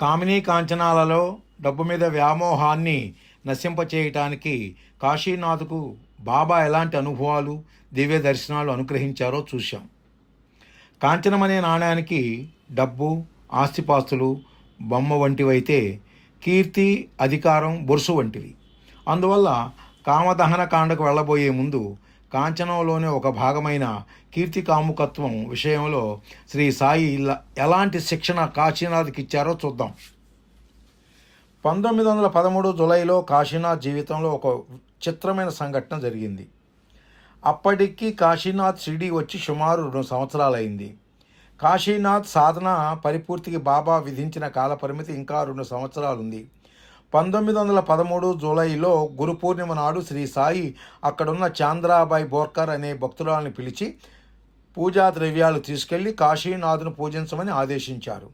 కామినీ కాంచనాలలో డబ్బు మీద వ్యామోహాన్ని నశింపచేయటానికి కాశీనాథ్కు బాబా ఎలాంటి అనుభవాలు దివ్య దర్శనాలు అనుగ్రహించారో చూశాం. కాంచనమనే నాణ్యానికి డబ్బు ఆస్తిపాస్తులు బొమ్మ వంటివైతే కీర్తి అధికారం బొరుసు వంటివి. అందువల్ల కామదహన కాండకు వెళ్ళబోయే ముందు కాంచనంలోనే ఒక భాగమైన కీర్తి కాముకత్వం విషయంలో శ్రీ సాయి ఇలా- ఎలాంటి శిక్షణ కాశీనాథ్కి ఇచ్చారో చూద్దాం. పంతొమ్మిది వందల పదమూడు జులైలో కాశీనాథ్ జీవితంలో ఒక చిత్రమైన సంఘటన జరిగింది. అప్పటికి కాశీనాథ్ షిరిడి వచ్చి సుమారు రెండు సంవత్సరాలైంది. కాశీనాథ్ సాధన పరిపూర్తికి బాబా విధించిన కాలపరిమితి ఇంకా రెండు సంవత్సరాలు ఉంది పంతొమ్మిది వందల పదమూడు జూలైలో గురు పూర్ణిమ నాడు శ్రీ సాయి అక్కడున్న చాంద్రాబాయి బోర్కర్ అనే భక్తురాలను పిలిచి పూజా ద్రవ్యాలు తీసుకెళ్ళి కాశీనాథును పూజించమని ఆదేశించారు.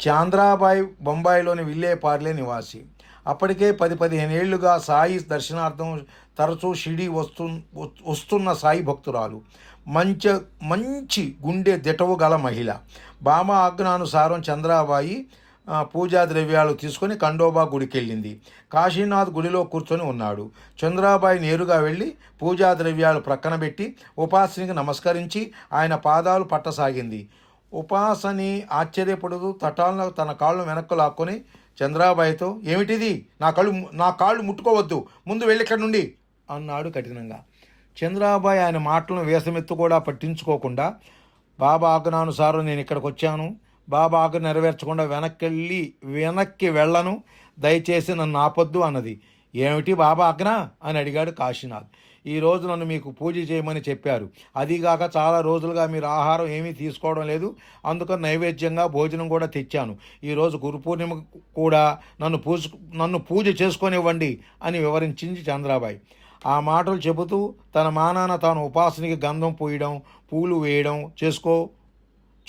చాంద్రాబాయ్ బొంబాయిలోని విల్లేపార్లే నివాసి. అప్పటికే పది పదిహేనేళ్ళుగా సాయి దర్శనార్థం తరచూ షిడి వస్తు వస్తున్న సాయి భక్తురాలు. మంచి మంచి గుండె దిటవు గల మహిళ. బామ ఆజ్ఞానుసారం చంద్రాబాయి పూజా ద్రవ్యాలు తీసుకొని ఖండోబా గుడికి వెళ్ళింది కాశీనాథ్ గుడిలో కూర్చొని ఉన్నాడు. చంద్రాబాయి నేరుగా వెళ్ళి పూజా ద్రవ్యాలు ప్రక్కన పెట్టి ఉపాసనికి నమస్కరించి ఆయన పాదాలు పట్టసాగింది. ఉపాసని ఆశ్చర్యపడుతూ తటాలను తన కాళ్ళు వెనక్కు లాక్కొని చంద్రాబాయితో ఏమిటిది? నా కళ్ళు నా కాళ్ళు ముట్టుకోవద్దు. ముందు వెళ్ళి ఇక్కడ నుండి అన్నాడు కఠినంగా. చంద్రాబాయి ఆయన మాటలను వేసమెత్తు కూడా పట్టించుకోకుండా బాబా ఆజ్ఞానుసారం నేను ఇక్కడికి వచ్చాను. బాబా నెరవేర్చకుండా వెనక్కి వెళ్ళి వెనక్కి వెళ్ళను. దయచేసి నన్ను ఆపొద్దు అన్నది. ఏమిటి బాబా ఆజ్ఞ అని అడిగాడు కాశీనాథ్. ఈ రోజు నన్ను మీకు పూజ చేయమని చెప్పారు. అదీగాక చాలా రోజులుగా మీరు ఆహారం ఏమీ తీసుకోవడం లేదు. అందుకని నైవేద్యంగా భోజనం కూడా తెచ్చాను. ఈరోజు గురు పూర్ణిమ కూడా నన్ను పూజ నన్ను పూజ చేసుకొనివ్వండి అని వివరించింది చంద్రాబాయి. ఆ మాటలు చెబుతూ తన మానాన తాను ఉపాసనకి గంధం పూయడం పూలు వేయడం చేసుకో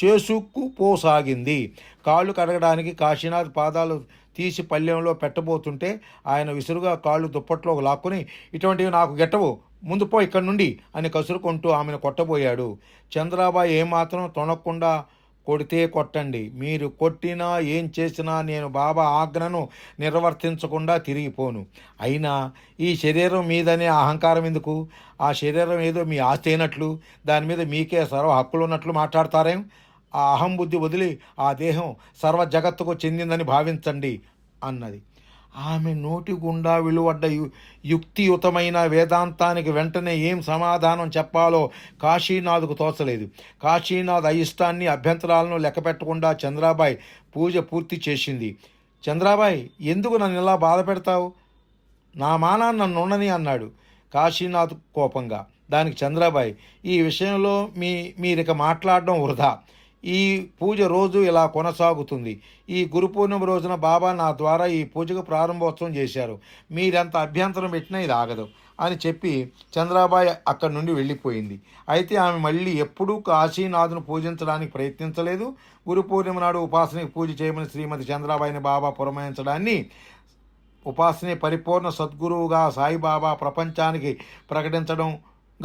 చేసుకుపోసాగింది కాళ్ళు కడగడానికి కాశీనాథ్ పాదాలు తీసి పల్లెంలో పెట్టబోతుంటే ఆయన విసురుగా కాళ్ళు దుప్పట్లో లాక్కుని ఇటువంటివి నాకు గెట్టవు. ముందు పో ఇక్కడి నుండి అని కసురుకుంటూ ఆమెను కొట్టబోయాడు. చంద్రాబాయి ఏమాత్రం తొణక్కుండా కొడితే కొట్టండి. మీరు కొట్టినా ఏం చేసినా నేను బాబా ఆజ్ఞను నిర్వర్తించకుండా తిరిగిపోను. అయినా ఈ శరీరం మీదనే అహంకారం ఎందుకు? ఆ శరీరం ఏదో మీ ఆస్తి అయినట్లు దాని మీద మీకే సర్వ హక్కులు ఉన్నట్లు మాట్లాడతారేం? ఆ అహం బుద్ధి వదిలి ఆ దేహం సర్వ జగత్తుకు చెందిందని భావించండి అన్నది. ఆమె నోటి గుండా వెలువడ్డ యు యుక్తియుతమైన వేదాంతానికి వెంటనే ఏం సమాధానం చెప్పాలో కాశీనాథ్కు తోచలేదు. కాశీనాథ్ అయిష్టాన్ని అభ్యంతరాలను లెక్కపెట్టకుండా చంద్రాబాయ్ పూజ పూర్తి చేసింది. చంద్రాబాయ్ ఎందుకు నన్ను ఇలా బాధ పెడతావు? నా మానాన్ని నన్ను ఉండని అన్నాడు కాశీనాథ్ కోపంగా. దానికి చంద్రాబాయ్ ఈ విషయంలో మీ మీరిక మాట్లాడడం వృధా. ఈ పూజ రోజు ఇలా కొనసాగుతుంది. ఈ గురు పూర్ణిమ రోజున బాబా నా ద్వారా ఈ పూజకు ప్రారంభోత్సవం చేశారు. మీరెంత అభ్యంతరం పెట్టినా ఇది ఆగదు అని చెప్పి చంద్రాబాయి అక్కడి నుండి వెళ్ళిపోయింది. అయితే ఆమె మళ్ళీ ఎప్పుడూ కాశీనాథును పూజించడానికి ప్రయత్నించలేదు. గురు పూర్ణిమ నాడు ఉపాసనకి పూజ చేయమని శ్రీమతి చంద్రాబాయిని బాబా పురమాయించడాన్ని ఉపాసనే పరిపూర్ణ సద్గురువుగా సాయిబాబా ప్రపంచానికి ప్రకటించడం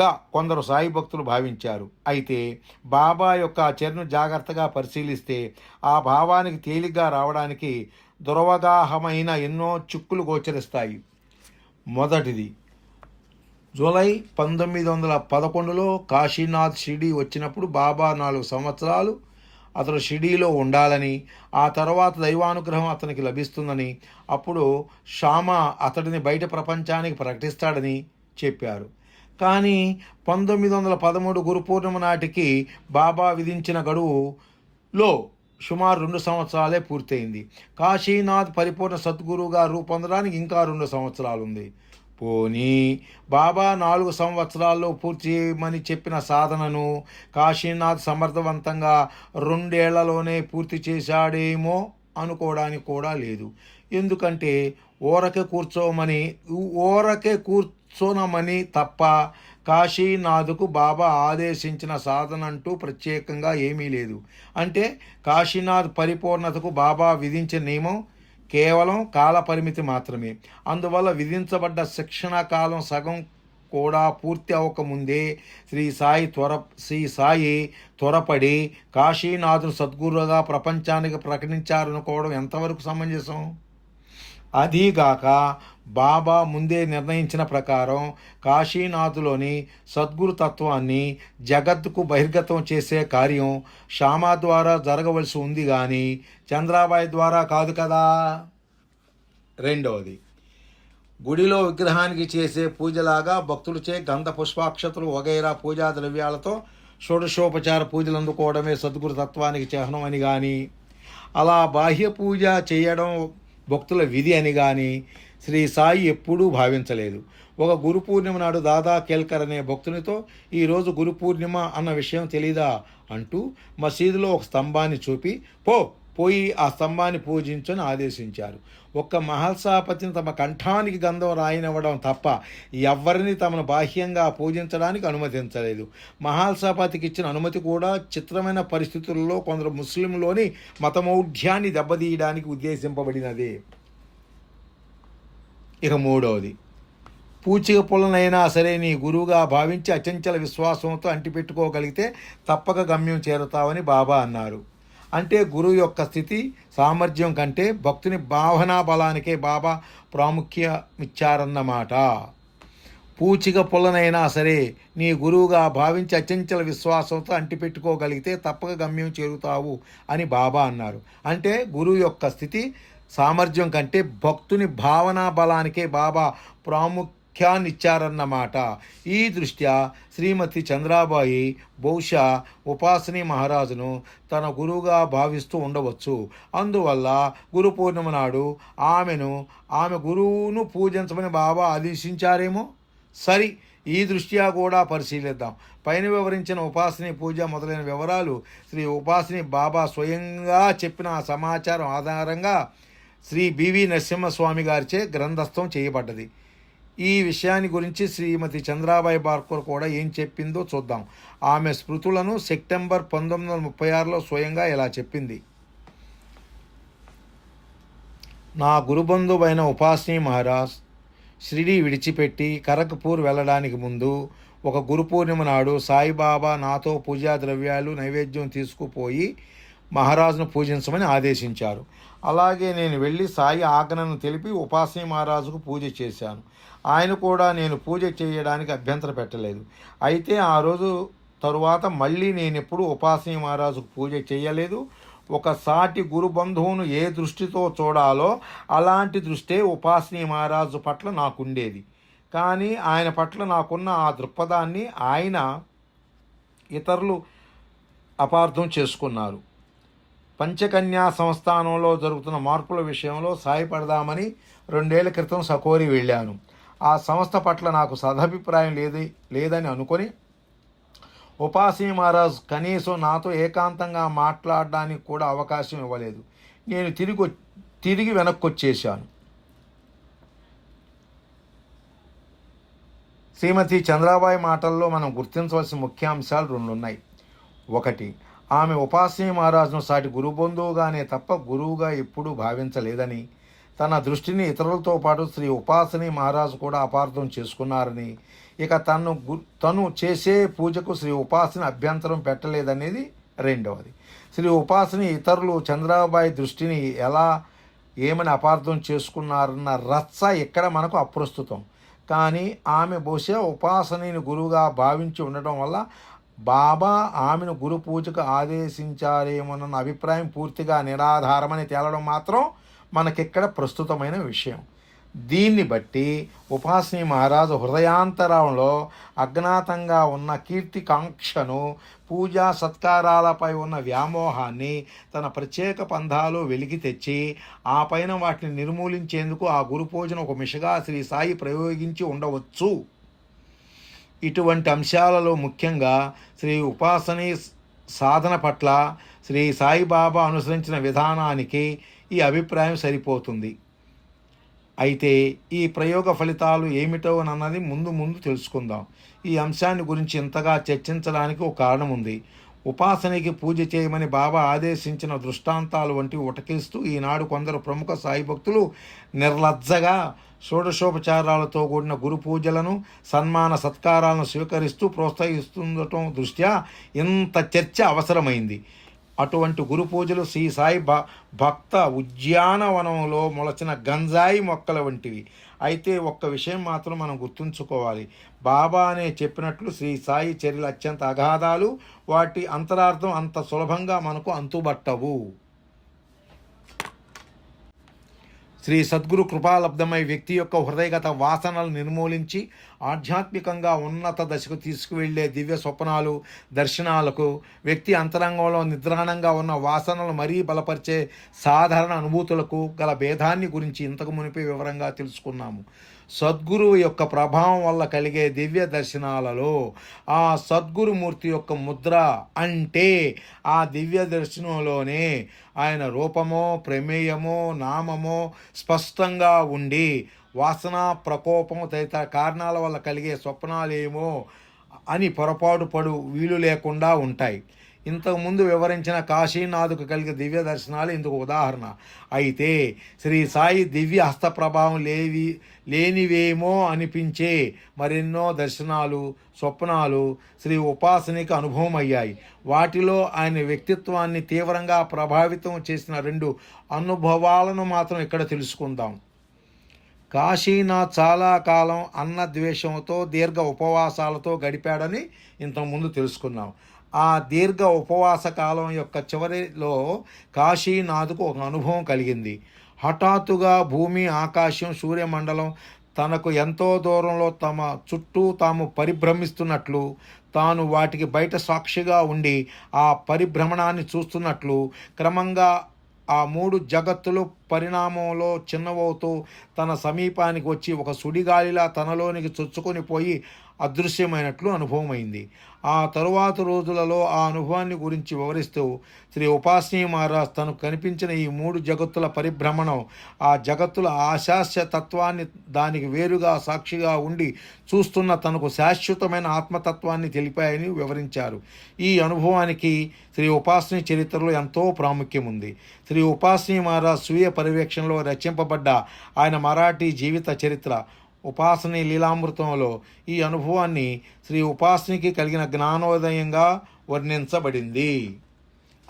గా కొందరు సాయి భక్తులు భావించారు. అయితే బాబా యొక్క చర్ను జాగ్రత్తగా పరిశీలిస్తే ఆ భావానికి తేలిగ్గా రావడానికి దురవగాహమైన ఎన్నో చిక్కులు గోచరిస్తాయి. మొదటిది జూలై పంతొమ్మిది వందల పదకొండులో కాశీనాథ్ షిడీ వచ్చినప్పుడు బాబా నాలుగు సంవత్సరాలు అతడు షిరిడీలో ఉండాలని ఆ తర్వాత దైవానుగ్రహం అతనికి లభిస్తుందని అప్పుడు షామా అతడిని బయట ప్రపంచానికి ప్రకటిస్తాడని చెప్పారు. కానీ పంతొమ్మిది వందల పదమూడు గురు పూర్ణిమ నాటికి బాబా విధించిన గడువులో సుమారు రెండు సంవత్సరాలే పూర్తయింది. కాశీనాథ్ పరిపూర్ణ సద్గురువుగా రూపొందడానికి ఇంకా రెండు సంవత్సరాలు ఉంది పోనీ బాబా నాలుగు సంవత్సరాల్లో పూర్తి చేయమని చెప్పిన సాధనను కాశీనాథ్ సమర్థవంతంగా రెండేళ్ళలోనే పూర్తి చేశాడేమో అనుకోవడానికి కూడా లేదు. ఎందుకంటే ఊరకే కూర్చోమని ఊరకే సోనమణి తప్ప కాశీనాథుకు బాబా ఆదేశించిన సాధన అంటూ ప్రత్యేకంగా ఏమీ లేదు. అంటే కాశీనాథ్ పరిపూర్ణతకు బాబా విధించిన నియమం కేవలం కాల పరిమితి మాత్రమే. అందువల్ల విధించబడ్డ శిక్షణ కాలం సగం కూడా పూర్తి అవ్వకముందే శ్రీ సాయి త్వర శ్రీ సాయి త్వరపడి కాశీనాథును సద్గురుగా ప్రపంచానికి ప్రకటించారనుకోవడం ఎంతవరకు సమంజసం? అదీగాక బాబా ముందే నిర్ణయించిన ప్రకారం కాశీనాథులోని సద్గురు తత్వాన్ని జగత్తుకు బహిర్గతం చేసే కార్యం శ్యామా ద్వారా జరగవలసి ఉంది కానీ చంద్రాబాయి ద్వారా కాదు కదా. రెండవది గుడిలో విగ్రహానికి చేసే పూజలాగా భక్తులచే గంధ పుష్పాక్షతలు వగైరా పూజా ద్రవ్యాలతో షోడశోపచార పూజలు అందుకోవడమే సద్గురు తత్వానికి చిహ్నం అని కానీ అలా బాహ్య పూజ చేయడం భక్తుల విధి అని కానీ శ్రీ సాయి ఎప్పుడూ భావించలేదు. ఒక గురు పూర్ణిమ నాడు దాదా కేల్కర్ అనే భక్తునితో ఈరోజు గురు పూర్ణిమ అన్న విషయం తెలీదా అంటూ మసీదులో ఒక స్తంభాన్ని చూపి పో పోయి ఆ స్తంభాన్ని పూజించని ఆదేశించారు. ఒక్క మహల్సాపతిని తమ కంఠానికి గంధం రాయనివ్వడం తప్ప ఎవరిని తమను బాహ్యంగా పూజించడానికి అనుమతించలేదు. మహల్సాపతికి ఇచ్చిన అనుమతి కూడా చిత్రమైన పరిస్థితుల్లో కొందరు ముస్లింలోని మతమౌఢ్యాన్ని దెబ్బతీయడానికి ఉద్దేశింపబడినదే. ఇక మూడవది పూచిక పుల్లనైనా సరే నీ గురువుగా భావించి అచంచల విశ్వాసంతో అంటిపెట్టుకోగలిగితే తప్పక గమ్యం చేరుతావని బాబా అన్నారు. అంటే గురువు యొక్క స్థితి సామర్థ్యం కంటే భక్తుని భావనా బలానికే బాబా ప్రాముఖ్యమిచ్చారన్నమాట. పూచిక పుల్లనైనా సరే నీ గురువుగా భావించి అచంచల విశ్వాసంతో అంటిపెట్టుకోగలిగితే తప్పక గమ్యం చేరుతావు అని బాబా అన్నారు. అంటే గురువు యొక్క స్థితి సామర్థ్యం కంటే భక్తుని భావనా బలానికే బాబా ప్రాముఖ్యాన్ని ఇచ్చారన్నమాట ఈ దృష్ట్యా శ్రీమతి చంద్రాబాయి బహుశా ఉపాసని మహారాజును తన గురువుగా భావిస్తూ ఉండవచ్చు. అందువల్ల గురు పూర్ణిమ నాడు ఆమెను ఆమె గురువును పూజించమని బాబా ఆదేశించారేమో? సరి ఈ దృష్ట్యా కూడా పరిశీలిద్దాం. పైన వివరించిన ఉపాసని పూజ మొదలైన వివరాలు శ్రీ ఉపాసని బాబా స్వయంగా చెప్పిన సమాచారం ఆధారంగా శ్రీ బివి నరసింహస్వామి గారిచే గ్రంథస్థం చేయబడ్డది. ఈ విషయాన్ని గురించి శ్రీమతి చంద్రాబాయి బార్కర్ కూడా ఏం చెప్పిందో చూద్దాం. ఆమె స్మృతులను సెప్టెంబర్ పంతొమ్మిది వందల ముప్పై ఆరులో స్వయంగా ఇలా చెప్పింది? నా గురుబంధువైన ఉపాసిని మహారాజ్ షిరిడి విడిచిపెట్టి కరక్పూర్ వెళ్ళడానికి ముందు ఒక గురు పూర్ణిమ నాడు సాయిబాబా నాతో పూజా ద్రవ్యాలు నైవేద్యం తీసుకుపోయి మహారాజును పూజించమని ఆదేశించారు. అలాగే నేను వెళ్ళి సాయి ఆజ్ఞను తెలిపి ఉపాసీ మహారాజుకు పూజ చేశాను. ఆయన కూడా నేను పూజ చేయడానికి అభ్యంతర పెట్టలేదు. అయితే ఆ రోజు తరువాత మళ్ళీ నేను ఎప్పుడు ఉపాసీ మహారాజుకు పూజ చేయలేదు. ఒక సాటి గురు బంధువును ఏ దృష్టితో చూడాలో అలాంటి దృష్టే ఉపాసని మహారాజు పట్ల నాకుండేది. కానీ ఆయన పట్ల నాకున్న ఆ దృక్పథాన్ని ఆయన ఇతరులు అపార్థం చేసుకున్నారు. పంచకన్యా సంస్థానంలో జరుగుతున్న మార్పుల విషయంలో సాయపడదామని రెండేళ్ళ క్రితం సకోరి వెళ్ళాను. ఆ సంస్థ పట్ల నాకు సదభిప్రాయం లేదు లేదని అనుకొని ఉపాసి మహారాజ్ కనీసం నాతో ఏకాంతంగా మాట్లాడడానికి కూడా అవకాశం ఇవ్వలేదు. నేను తిరిగి తిరిగి వెనక్కొచ్చేశాను. శ్రీమతి చంద్రాబాయి మాటల్లో మనం గుర్తించవలసిన ముఖ్యాంశాలు రెండు ఉన్నాయి ఒకటి ఆమె ఉపాసీ మహారాజును సాటి గురుబంధువుగానే తప్ప గురువుగా ఎప్పుడూ భావించలేదని తన దృష్టిని ఇతరులతో పాటు శ్రీ ఉపాసని మహారాజు కూడా అపార్థం చేసుకున్నారని ఇక తను తను చేసే పూజకు శ్రీ ఉపాసని అభ్యంతరం పెట్టలేదనేది రెండవది. శ్రీ ఉపాసని ఇతరులు చంద్రాబాయి దృష్టిని ఎలా ఏమని అపార్థం చేసుకున్నారన్న రచ్చ ఇక్కడ మనకు అప్రస్తుతం. కానీ ఆమె బహుశా ఉపాసనని గురువుగా భావించి ఉండటం వల్ల బాబా ఆమెను గురు పూజకు ఆదేశించారేమోనన్న అభిప్రాయం పూర్తిగా నిరాధారమని తేలడం మాత్రం మనకిక్కడ ప్రస్తుతమైన విషయం. దీన్ని బట్టి ఉపాసని మహారాజు హృదయాంతరంలో అజ్ఞాతంగా ఉన్న కీర్తికాంక్షను పూజా సత్కారాలపై ఉన్న వ్యామోహాన్ని తన ప్రత్యేక పంధాలు వెలికి తెచ్చి ఆ పైన వాటిని నిర్మూలించేందుకు ఆ గురు పూజను ఒక మిషగా శ్రీ సాయి ప్రయోగించి ఉండవచ్చు. ఇటువంటి అంశాలలో ముఖ్యంగా శ్రీ ఉపాసనీ సాధన పట్ల శ్రీ సాయిబాబా అనుసరించిన విధానానికి ఈ అభిప్రాయం సరిపోతుంది. అయితే ఈ ప్రయోగ ఫలితాలు ఏమిటో అన్నది ముందు ముందు తెలుసుకుందాం. ఈ అంశాన్ని గురించి ఇంతగా చర్చించడానికి ఒక కారణం ఉంది. ఉపాసనకి పూజ చేయమని బాబా ఆదేశించిన దృష్టాంతాలు వంటివి ఉటకిస్తూ ఈనాడు కొందరు ప్రముఖ సాయి భక్తులు నిర్లజ్జగా షోడశోపచారాలతో కూడిన గురు పూజలను సన్మాన సత్కారాలను స్వీకరిస్తూ ప్రోత్సహిస్తుండటం దృష్ట్యా ఇంత చర్చ అవసరమైంది. అటువంటి గురు పూజలు శ్రీ సాయి భ భక్త ఉద్యానవనంలో మొలచిన గంజాయి మొక్కల వంటివి. అయితే ఒక్క విషయం మాత్రం మనం గుర్తుంచుకోవాలి. బాబా అనే చెప్పినట్లు శ్రీ సాయి చర్యలు అత్యంత అగాధాలు. వాటి అంతరార్థం అంత సులభంగా మనకు అంతుబట్టవు. శ్రీ సద్గురు కృపాలబ్ధమై వ్యక్తి యొక్క హృదయగత వాసనలు నిర్మూలించి ఆధ్యాత్మికంగా ఉన్నత దశకు తీసుకువెళ్ళే దివ్య స్వప్నాలు దర్శనాలకు వ్యక్తి అంతరంగంలో నిద్రాణంగా ఉన్న వాసనలు మరీ బలపరిచే సాధారణ అనుభూతులకు గల భేదాన్ని గురించి ఇంతకు మునిపే వివరంగా తెలుసుకున్నాము. సద్గురువు యొక్క ప్రభావం వల్ల కలిగే దివ్య దర్శనాలలో ఆ సద్గురుమూర్తి యొక్క ముద్ర అంటే ఆ దివ్య దర్శనంలోనే ఆయన రూపమో ప్రమేయమో నామమో స్పష్టంగా ఉండి వాసన ప్రకోపం తదితర కారణాల వల్ల కలిగే స్వప్నాలేమో అని పొరపాటు పడు వీలు లేకుండా ఉంటాయి. ఇంతకుముందు వివరించిన కాశీనాథుకు కలిగే దివ్య దర్శనాలు ఇందుకు ఉదాహరణ. అయితే శ్రీ సాయి దివ్య హస్త ప్రభావం లేవి లేనివేమో అనిపించే మరెన్నో దర్శనాలు స్వప్నాలు శ్రీ ఉపాసనకి అనుభవం అయ్యాయి వాటిలో ఆయన వ్యక్తిత్వాన్ని తీవ్రంగా ప్రభావితం చేసిన రెండు అనుభవాలను మాత్రం ఇక్కడ తెలుసుకుందాం. కాశీనాథ్ చాలా కాలం అన్న ద్వేషంతో దీర్ఘ ఉపవాసాలతో గడిపాడని ఇంతకుముందు తెలుసుకున్నాం. ఆ దీర్ఘ ఉపవాస కాలం యొక్క చివరిలో కాశీనాథ్కు ఒక అనుభవం కలిగింది. హఠాత్తుగా భూమి ఆకాశం సూర్యమండలం తనకు ఎంతో దూరంలో తమ చుట్టూ తాము పరిభ్రమిస్తున్నట్లు తాను వాటికి బయట సాక్షిగా ఉండి ఆ పరిభ్రమణాన్ని చూస్తున్నట్లు క్రమంగా ఆ మూడు జగత్తులు పరిణామంలో చిన్నవవుతూ తన సమీపానికి వచ్చి ఒక సుడిగాలిలా తనలోనికి చొచ్చుకొని పోయి అదృశ్యమైనట్లు అనుభవమైంది. ఆ తరువాత రోజులలో ఆ అనుభవాన్ని గురించి వివరిస్తూ శ్రీ ఉపాసనీ మహారాజ్ తనకు కనిపించిన ఈ మూడు జగత్తుల పరిభ్రమణం ఆ జగత్తుల ఆశాస్య తత్వాన్ని దానికి వేరుగా సాక్షిగా ఉండి చూస్తున్న తనకు శాశ్వతమైన ఆత్మతత్వాన్ని తెలిపాయని వివరించారు. ఈ అనుభవానికి శ్రీ ఉపాసనీ చరిత్రలో ఎంతో ప్రాముఖ్యం ఉంది శ్రీ ఉపాసనీ మహారాజ్ స్వీయ పర్యవేక్షణలో రచింపబడ్డ ఆయన మరాఠీ జీవిత చరిత్ర. ఉపాసని లీలామృతంలో ఈ అనుభవాన్ని శ్రీ ఉపాసనికి కలిగిన జ్ఞానోదయంగా వర్ణించబడింది.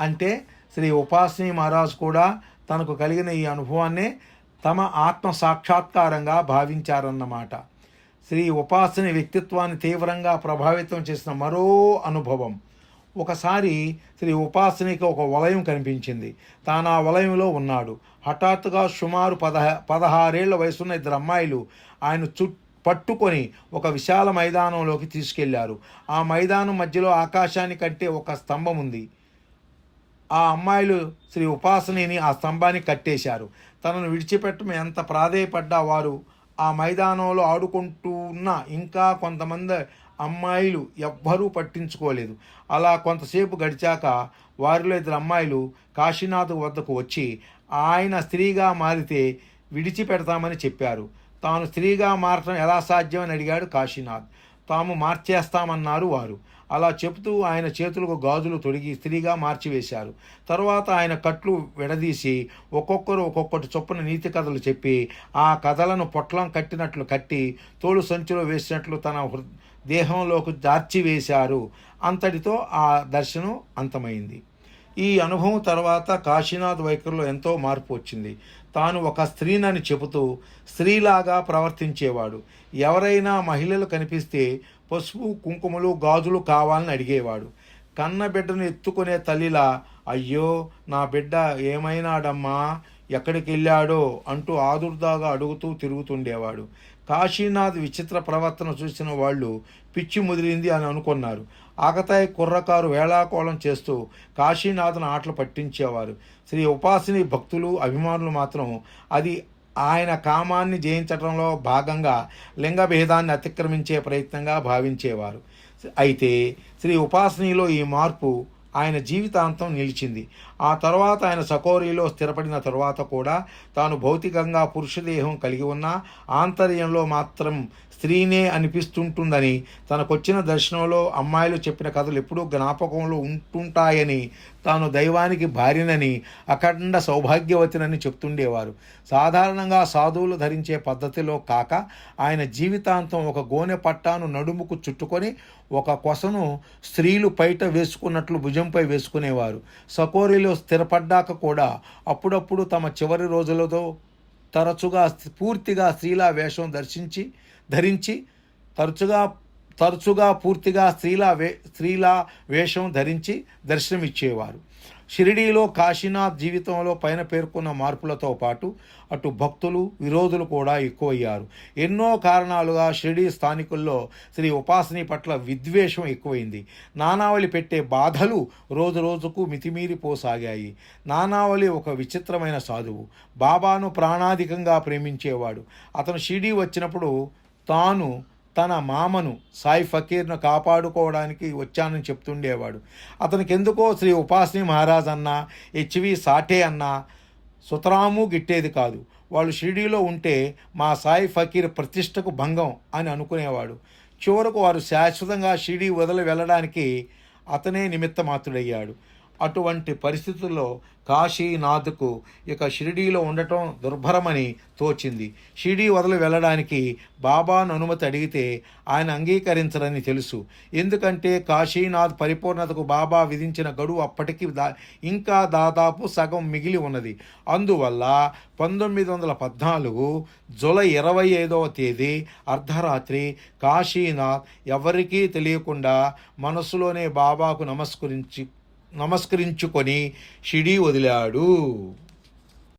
అంటే శ్రీ ఉపాసని మహారాజ్ కూడా తనకు కలిగిన ఈ అనుభవాన్నే తమ ఆత్మ సాక్షాత్కారంగా భావించారన్నమాట. శ్రీ ఉపాసని వ్యక్తిత్వాన్ని తీవ్రంగా ప్రభావితం చేసిన మరో అనుభవం ఒకసారి శ్రీ ఉపాసనికి ఒక వలయం కనిపించింది. తాను ఆ వలయంలో ఉన్నాడు. హఠాత్తుగా సుమారు పదహ పదహారేళ్ళ వయసున్న ఇద్దరు అమ్మాయిలు ఆయన చు పట్టుకొని ఒక విశాల మైదానంలోకి తీసుకెళ్ళారు. ఆ మైదానం మధ్యలో ఆకాశాన్ని కట్టే ఒక స్తంభం ఉంది. ఆ అమ్మాయిలు శ్రీ ఉపాసనిని ఆ స్తంభాన్ని కట్టేశారు. తనను విడిచిపెట్టడం ఎంత ప్రాధేయపడ్డా వారు ఆ మైదానంలో ఆడుకుంటూ ఉన్న ఇంకా కొంతమంది అమ్మాయిలు ఎవ్వరూ పట్టించుకోలేదు. అలా కొంతసేపు గడిచాక వారిలో ఇద్దరు అమ్మాయిలు కాశీనాథ్ వద్దకు వచ్చి ఆయన స్త్రీగా మారితే విడిచిపెడతామని చెప్పారు. తాను స్త్రీగా మారటం ఎలా సాధ్యమని అడిగాడు కాశీనాథ్. తాము మార్చేస్తామన్నారు వారు. అలా చెబుతూ ఆయన చేతులకు గాజులు తొడిగి స్త్రీగా మార్చివేశారు. తర్వాత ఆయన కట్లు విడదీసి ఒక్కొక్కరు ఒక్కొక్కటి చొప్పున నీతి కథలు చెప్పి ఆ కథలను పొట్లం కట్టినట్లు కట్టి తోలు సంచిలో వేసినట్లు తన హృ- దేహంలోకి దార్చివేశారు అంతటితో ఆ దర్శనం అంతమైంది. ఈ అనుభవం తర్వాత కాశీనాథ్ వైఖరిలో ఎంతో మార్పు వచ్చింది. తాను ఒక స్త్రీనని చెబుతూ స్త్రీలాగా ప్రవర్తించేవాడు. ఎవరైనా మహిళలు కనిపిస్తే పసుపు కుంకుమలు గాజులు కావాలని అడిగేవాడు. కన్న బిడ్డను ఎత్తుకునే తల్లిలా అయ్యో నా బిడ్డ ఏమైనాడమ్మా? ఎక్కడికి వెళ్ళాడో అంటూ ఆదుర్దాగా అడుగుతూ తిరుగుతుండేవాడు. కాశీనాథ్ విచిత్ర ప్రవర్తన చూసిన వాళ్ళు పిచ్చి ముదిరింది అని అనుకున్నారు. ఆకతాయి కుర్రకారు వేళాకోళం చేస్తూ కాశీనాథ్ను ఆటలు పట్టించేవారు. శ్రీ ఉపాసిని భక్తులు అభిమానులు మాత్రం అది ఆయన కామాన్ని జయించడంలో భాగంగా లింగభేదాన్ని అతిక్రమించే ప్రయత్నంగా భావించేవారు. అయితే శ్రీ ఉపాసనలో ఈ మార్పు ఆయన జీవితాంతం నిలిచింది. ఆ తర్వాత ఆయన సకోరిలో స్థిరపడిన తర్వాత కూడా తాను భౌతికంగా పురుషదేహం కలిగి ఉన్న ఆంతర్యంలో మాత్రం స్త్రీనే అనిపిస్తుంటుందని తనకొచ్చిన దర్శనంలో అమ్మాయిలు చెప్పిన కథలు ఎప్పుడూ జ్ఞాపకంలో ఉంటుంటాయని తాను దైవానికి భార్యనని అఖండ సౌభాగ్యవతినని చెప్తుండేవారు. సాధారణంగా సాధువులు ధరించే పద్ధతిలో కాక ఆయన జీవితాంతం ఒక గోనె పట్టాను నడుముకు చుట్టుకొని ఒక కొసను స్త్రీలు పైట వేసుకున్నట్లు భుజంపై వేసుకునేవారు. సకోరిలో స్థిరపడ్డాక కూడా అప్పుడప్పుడు తమ చివరి రోజులతో తరచుగా పూర్తిగా స్త్రీలా వేషం దర్శించి ధరించి తరచుగా తరచుగా పూర్తిగా స్త్రీలా వే స్త్రీలా వేషం ధరించి దర్శనమిచ్చేవారు. షిరిడీలో కాశీనాథ్ జీవితంలో పైన పేర్కొన్న మార్పులతో పాటు అటు భక్తులు విరోధులు కూడా ఎక్కువయ్యారు. ఎన్నో కారణాలుగా షిరిడీ స్థానికుల్లో శ్రీ ఉపాసని పట్ల విద్వేషం ఎక్కువైంది. నానావళి పెట్టే బాధలు రోజు రోజుకు మితిమీరిపోసాగాయి నానావళి ఒక విచిత్రమైన సాధువు. బాబాను ప్రాణాధికంగా ప్రేమించేవాడు. అతను షిరిడీ వచ్చినప్పుడు తాను తన మామను సాయి ఫకీర్ను కాపాడుకోవడానికి వచ్చానని చెప్తుండేవాడు. అతనికి ఎందుకో శ్రీ ఉపాసిని మహారాజ్ అన్న హెచ్వి సాఠే అన్న సుతరాము గిట్టేది కాదు. వాళ్ళు షిరిడీలో ఉంటే మా సాయి ఫకీర్ ప్రతిష్టకు భంగం అని అనుకునేవాడు. చివరకు వారు శాశ్వతంగా షిరిడీ వదిలి వెళ్ళడానికి అతనే నిమిత్తమాత్రుడయ్యాడు అటువంటి పరిస్థితుల్లో కాశీనాథ్కు ఇక షిరిడీలో ఉండటం దుర్భరమని తోచింది. షిరిడీ వదిలి వెళ్ళడానికి బాబాను అనుమతి అడిగితే ఆయన అంగీకరించరని తెలుసు. ఎందుకంటే కాశీనాథ్ పరిపూర్ణతకు బాబా విధించిన గడువు అప్పటికి దా ఇంకా దాదాపు సగం మిగిలి ఉన్నది. అందువల్ల పంతొమ్మిది వందల పద్నాలుగు జూలై ఇరవై ఐదవ తేదీ అర్ధరాత్రి కాశీనాథ్ ఎవరికీ తెలియకుండా మనసులోనే బాబాకు నమస్కరించి నమస్కరించుకొని షిడి వదిలాడు.